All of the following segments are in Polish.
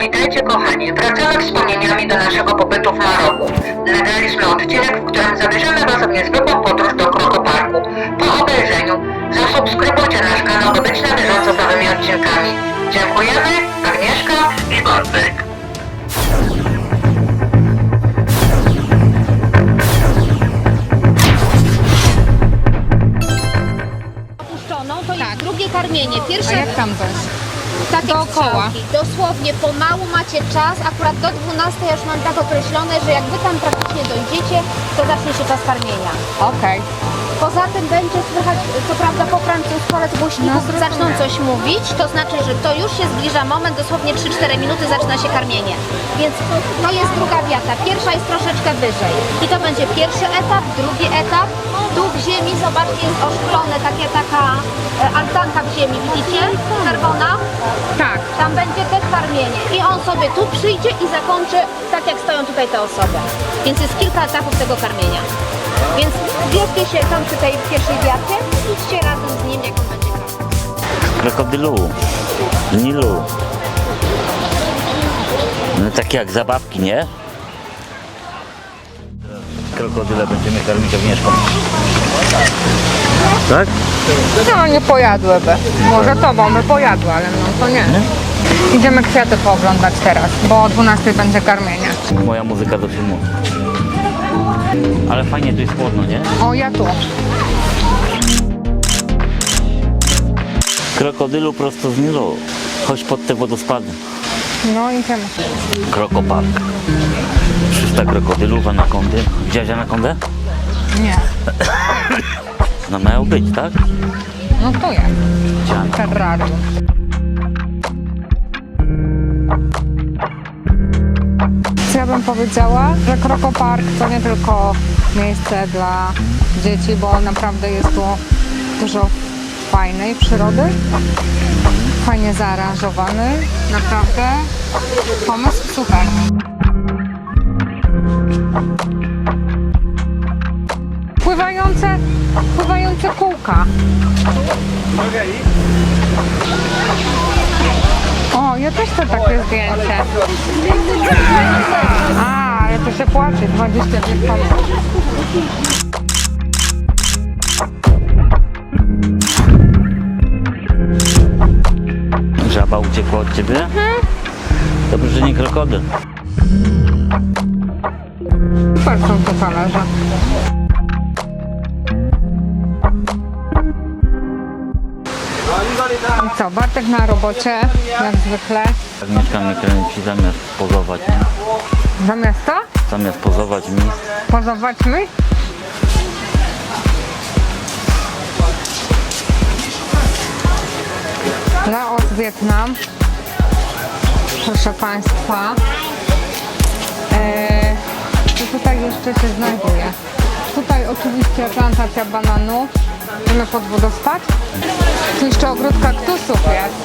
Witajcie kochani, wracamy wspomnieniami do naszego pobytu w Maroku. Nagraliśmy odcinek, w którym zabierzemy Was w niezwykłą podróż do Krokoparku. Po obejrzeniu zasubskrybujcie nasz kanał, by być na bieżąco z nowymi odcinkami. Dziękujemy, Agnieszka i Bartek. opuszczoną, to jest drugie karmienie. Pierwsze Tak. A jak tam wejść? Takie Dookoła. strzałki. Dosłownie pomału macie czas, akurat do 12 ja już mam tak określone, że jak wy tam praktycznie dojdziecie, to zacznie się czas karmienia. Okej. Poza tym będzie słychać, co prawda po francusku, ale z głośników No, zaczną coś mówić, to znaczy, że to już się zbliża moment, dosłownie 3-4 minuty zaczyna się karmienie. Więc to jest druga wiata. Pierwsza jest troszeczkę wyżej. I to będzie pierwszy etap, drugi etap. Tu w ziemi, zobaczcie, jest oszklone, takie, taka e, altanka w ziemi, widzicie? Czerwona. I on sobie tu przyjdzie i zakończy tak, jak stoją tutaj te osoby. Więc jest kilka etapów tego karmienia. Więc bierzcie się tam przy tej pierwszej wiacie i idźcie razem z nim, jak on będzie karmił. krokodylu, Nilu. No takie jak zabawki, nie? Krokodyle będziemy karmić ognieszką. Tak? No nie pojadłyby. Może tobą by pojadły, ale no to nie. Idziemy kwiaty pooglądać teraz, bo o 12 będzie karmienie. Moja muzyka do filmu. Ale fajnie tu jest chłodno, nie? O, ja tu. Krokodylu prosto z Nilu. Chodź pod te wodospady. No idziemy. Krokopark. 300 krokodylów, anakondy. Widziałeś anakondę? Nie. No mają być, tak? No jest. Widziałem. Terrarium. Co ja bym powiedziała, że Krokopark to nie tylko miejsce dla dzieci, bo naprawdę jest tu dużo fajnej przyrody. Fajnie zaaranżowany. Naprawdę pomysł super. Pływające, pływające kółka. O, ja też chcę takie zdjęcie. A, ale to się płaci, 20 wieków. Żaba uciekła od ciebie? Dobrze, że nie krokodyl. Super są te talerze. I co, Bartek na robocie, jak zwykle. Agnieszka mnie kręci zamiast pozować. Nie? Zamiast to, Zamiast pozować mi, pozować my. Laos, Wietnam. Proszę Państwa. Eee, co tutaj jeszcze się znajduje? Tutaj oczywiście plantacja bananów. Idziemy pod wodospad. Tu jeszcze ogród kaktusów jest.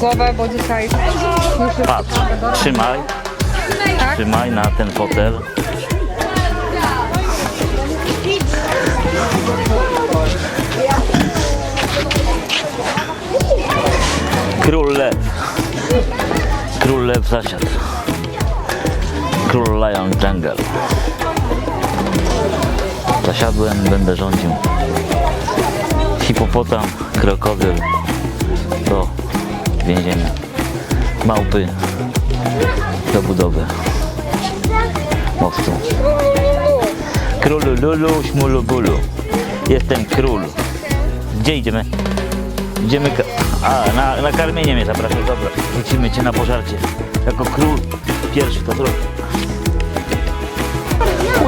Głowę, bo dzisiaj Patrz, trzymaj, tak? trzymaj na ten fotel. Król lew. Król lew zasiadł. Król Lion Jungle. Zasiadłem, będę rządził. Hipopotam, krokodyl do więzienia. Małpy do budowy mostu. Królu lulu, śmulu bulu. Jestem król. Gdzie idziemy? Idziemy. A, na, na karmienie mnie zapraszasz, dobra. Wrócimy cię na pożarcie. Jako król pierwszy to zrobię.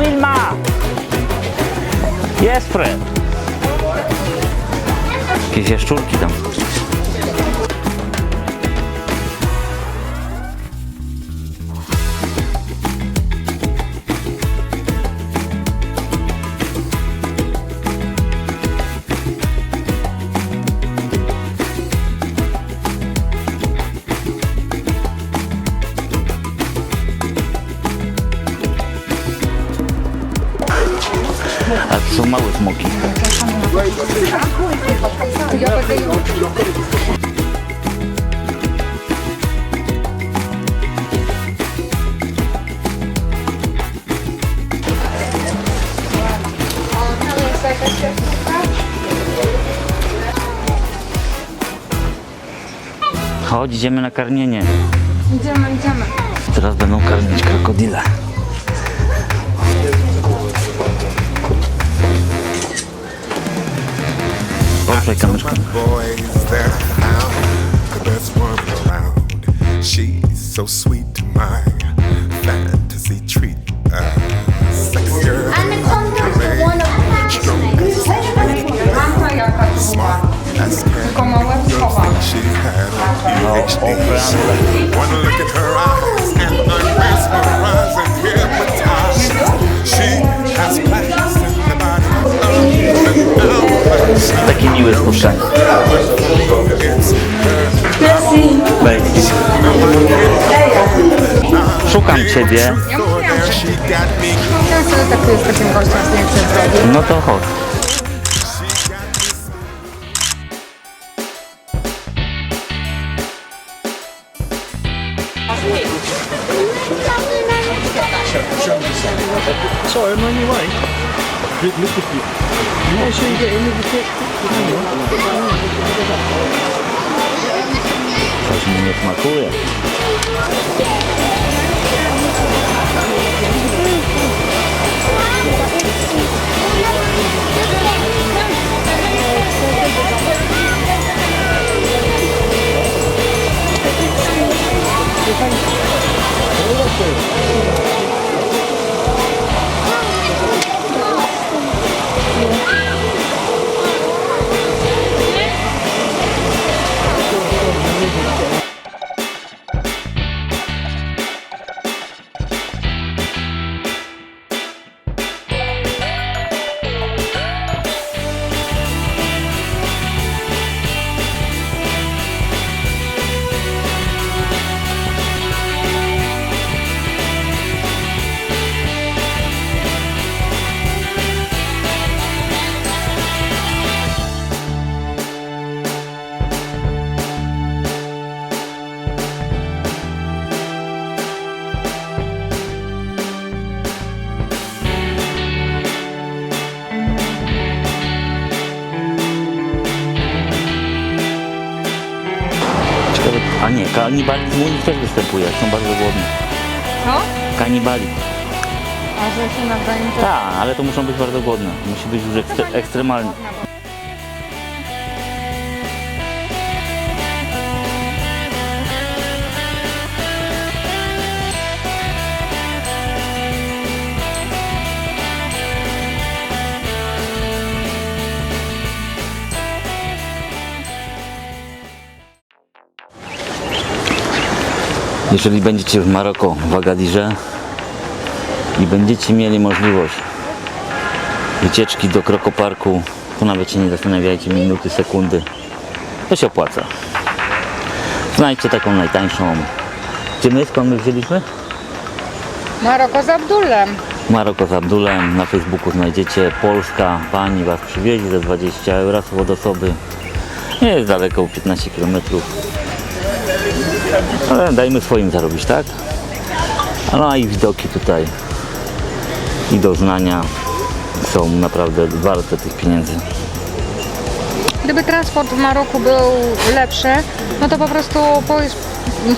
Wilma! Jest Fred! Jakieś jaszczurki tam. A to są małe smoki. Chodź, idziemy na karmienie. Idziemy, idziemy. Teraz będą karmić krokodile. Czekam już. She's so sweet to my fantasy treat. Uh, sex girl. Tylko małe schowane. No, obrany. Wanna look at her eyes and unmask her eyes. Spotkanie. it's Wejdź. Szukam ciebie. tak jest. No to chodź. Sorry, I'm on your way. Look at you. Sashimin yapmak o ya. Thank you. Kanibalizm u nich też występuje, są bardzo głodni. Co? Kanibalizm. A że się nawzajem. Tak, ale to muszą być bardzo głodne. Musi być już ekstre, ekstremalnie. Jeżeli będziecie w Maroko, w Agadirze i będziecie mieli możliwość wycieczki do Krokoparku, to nawet się nie zastanawiajcie minuty, sekundy. To się opłaca. Znajdźcie taką najtańszą. Gdzie my, skąd my wzięliśmy? Maroko z Abdulem. Maroko z Abdulem. Na Facebooku znajdziecie. Polska, pani was przywiezie za 20 euro od osoby. Nie jest daleko, 15 km. Ale dajmy swoim zarobić, tak? No i widoki tutaj i doznania są naprawdę warte tych pieniędzy. gdyby transport w Maroku był lepszy, no to po prostu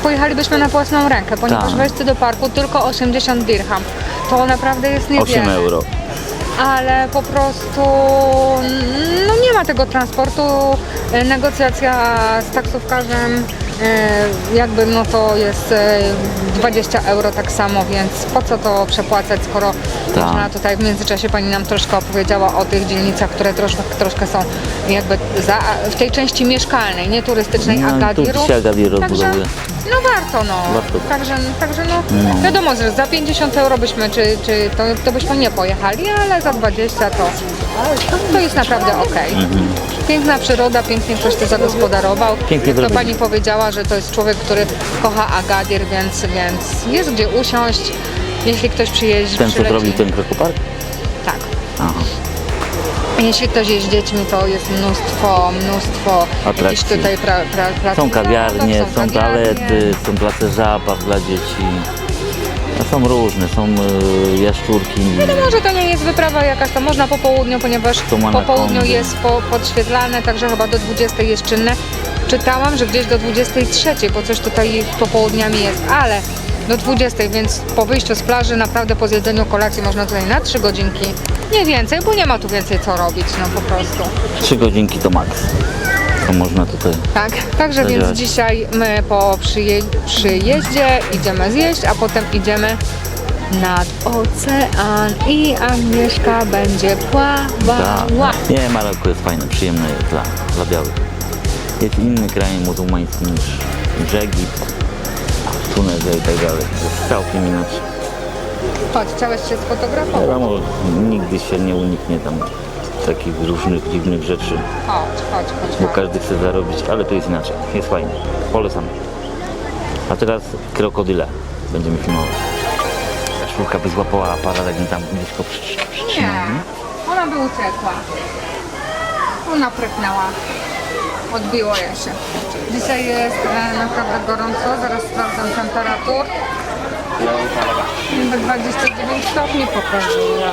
pojechalibyśmy na własną rękę, ponieważ Tak. wejście do parku tylko 80 dirham. To naprawdę jest niewiele. 8 euro. ale po prostu no nie ma tego transportu. Negocjacja z taksówkarzem jakby no to jest e, 20 euro tak samo, więc po co to przepłacać, skoro Tak. można tutaj w międzyczasie pani nam troszkę opowiedziała o tych dzielnicach, które troszkę, troszkę są jakby za, w tej części mieszkalnej, nie turystycznej No, tu Agadiru. Agadir Także. No warto no. Warto. Także, także no, No. wiadomo, że za 50 euro byśmy, czy, czy to, to byśmy nie pojechali, ale za 20 to, to jest naprawdę ok. Piękna przyroda, pięknie ktoś to zagospodarował. Mhm. Pięknie Jak to zrobili. pani powiedziała, że to jest człowiek, który kocha Agadir, więc, więc jest gdzie usiąść, jeśli ktoś przyjeździ, Ten co przyleci. zrobił ten krokopark? Tak. Aha. Jeśli ktoś jest z dziećmi, to jest mnóstwo, mnóstwo jakichś Atrakcji. tutaj pra, pra, prac Są kawiarnie, no, są toalety, są place zabaw dla dzieci. No, są różne, są y, jaszczurki. Wiadomo, że to nie jest wyprawa jakaś, to można po południu, ponieważ po południu jest po, podświetlane, także chyba do 20 jest czynne. Czytałam, że gdzieś do 23, bo coś tutaj popołudniami jest, ale do 20, więc po wyjściu z plaży, naprawdę po zjedzeniu kolacji można tutaj na 3 godzinki, nie więcej, bo nie ma tu więcej co robić, no po prostu. Trzy godzinki to maks. To można tutaj. Tak, także więc Zadziałać. dzisiaj my po przyje przyjeździe idziemy zjeść, a potem idziemy nad ocean i Agnieszka będzie pławała. Tak. Nie, Maroko jest fajne, przyjemne jest dla, dla białych. Jest inny kraj muzułmański niż, niż Egipt, Tunezja i tak dalej. Jest całkiem inaczej. Chodź, chciałeś się sfotografować? Wiadomo, nigdy się nie uniknie tam takich różnych dziwnych rzeczy, Chodź, chodź, chodź. bo chodź. każdy chce zarobić, ale to jest inaczej. Jest fajnie. Polecam. A teraz krokodyle będziemy filmować. Szulka by złapała aparat, jak mi tam przy- Nie, przytrzymał. nie? ona by uciekła. Ona pryknęła. Odbiło jej się. Dzisiaj jest e, naprawdę gorąco, zaraz sprawdzam temperatur. Niby 29 stopni pokazuje.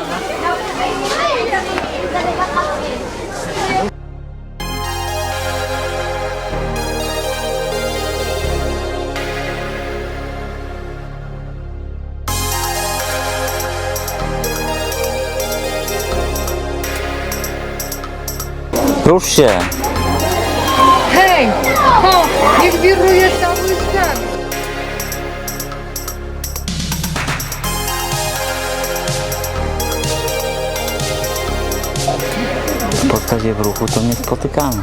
Rusz się! Hej! O! Niech wiruje cały świat! Spotkać je w ruchu to niespotykane.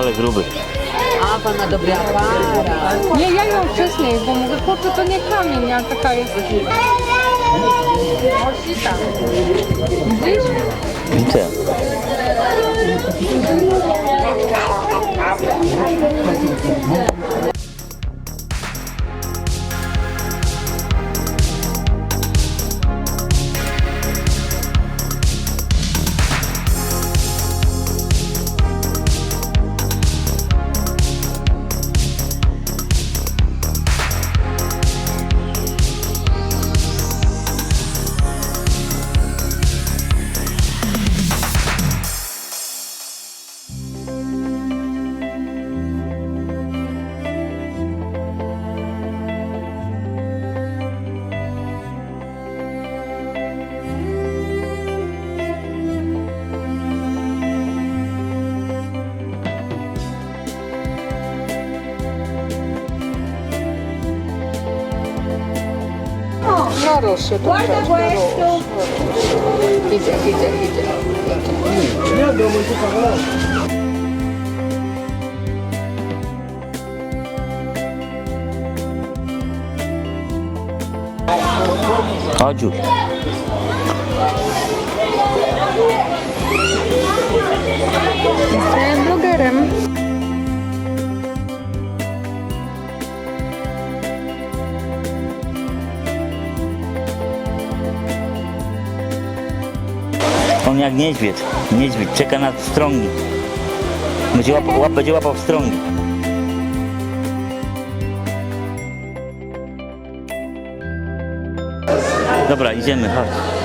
Ale gruby. Nie, ja ją wcześniej, bo mówię, kurczę, to nie kamień, a taka jest... Osita. Widzisz? Widzę. No rusz się tu troszkę, rusz. Idzie, idzie, idzie. Jak niedźwiedź. Niedźwiedź czeka na strągi. Będzie łapał, łap, będzie łapał strągi. Dobra, idziemy, chodź.